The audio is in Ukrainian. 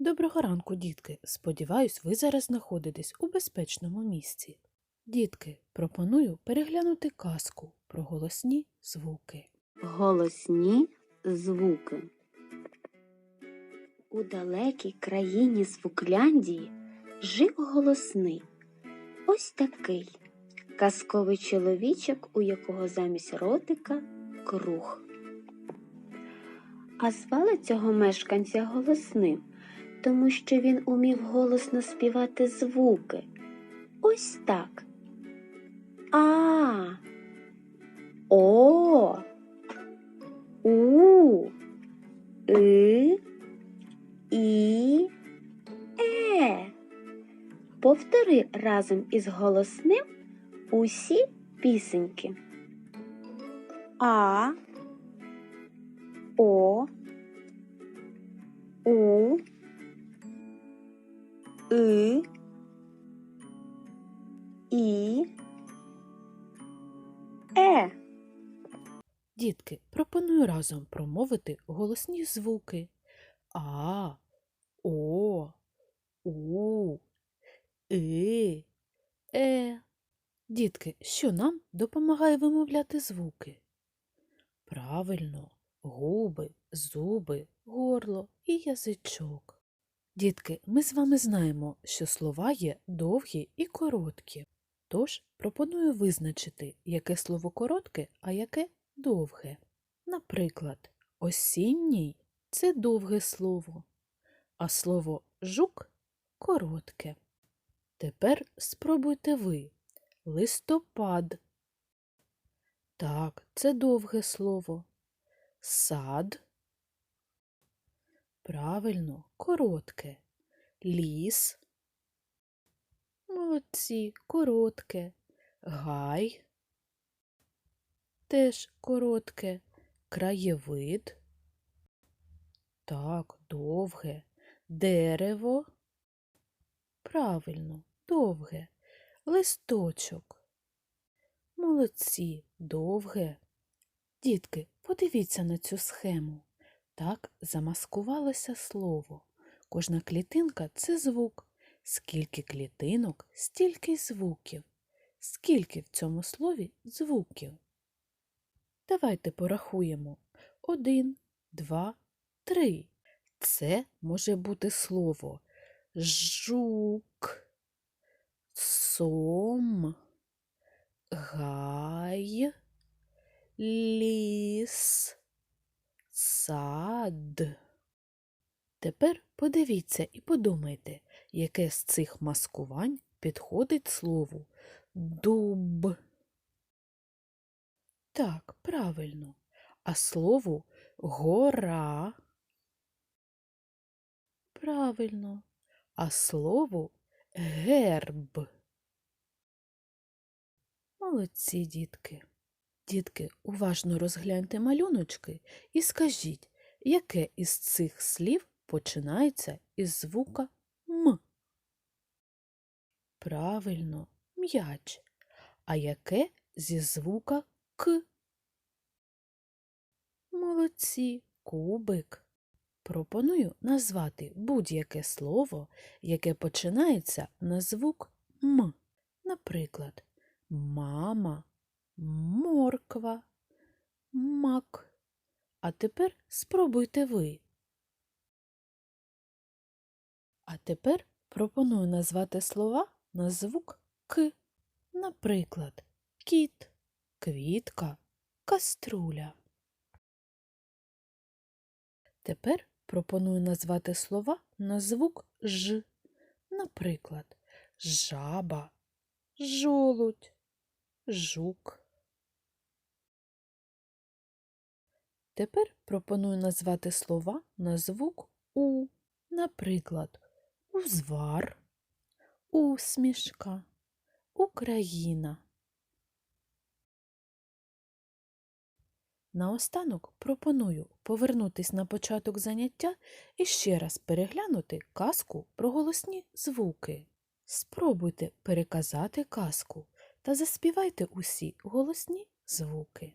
Доброго ранку, дітки. Сподіваюсь, ви зараз знаходитесь у безпечному місці. Дітки, пропоную переглянути казку про голосні звуки. Голосні звуки. У далекій країні Звукляндії жив голосний. Ось такий казковий чоловічок, у якого замість ротика круг. А звали цього мешканця голосним, тому що він умів голосно співати звуки. Ось так. А. О. У, И, І, Е. Повтори разом із голосним усі пісеньки. А, О, И, І, Е. Дітки, пропоную разом промовити голосні звуки А, О, У, И, Е. Дітки, що нам допомагає вимовляти звуки? Правильно, губи, зуби, горло і язичок. Дітки, ми з вами знаємо, що слова є довгі і короткі. Тож пропоную визначити, яке слово коротке, а яке довге. Наприклад, осінній це довге слово, а слово жук коротке. Тепер спробуйте ви. Листопад. Так, це довге слово. Сад. Правильно, коротке. Ліс. Молодці, коротке. Гай. Теж коротке. Краєвид. Так, довге. Дерево. Правильно, довге. Листочок. Молодці, довге. Дітки, подивіться на цю схему. Так замаскувалося слово. Кожна клітинка це звук. Скільки клітинок, стільки звуків. Скільки в цьому слові звуків? Давайте порахуємо. Один, два, три. Це може бути слово жук, сом, гай, ліс, сад. Тепер подивіться і подумайте, яке з цих маскувань підходить слову дуб. Так, правильно. А слову гора. Правильно. А слову герб. Молодці, дітки. Дітки, уважно розгляньте малюночки і скажіть, яке із цих слів починається із звука М? Правильно, м'яч. А яке зі звука К? Молодці, кубик. Пропоную назвати будь-яке слово, яке починається на звук М. Наприклад, мама, морква, мак. А тепер спробуйте ви. А тепер пропоную назвати слова на звук К. Наприклад, кіт, квітка, каструля. Тепер пропоную назвати слова на звук Ж. Наприклад, жаба, жолудь, жук. Тепер пропоную назвати слова на звук У. Наприклад, узвар, усмішка, Україна. Наостанок пропоную повернутись на початок заняття і ще раз переглянути казку про голосні звуки. Спробуйте переказати казку та заспівайте усі голосні звуки.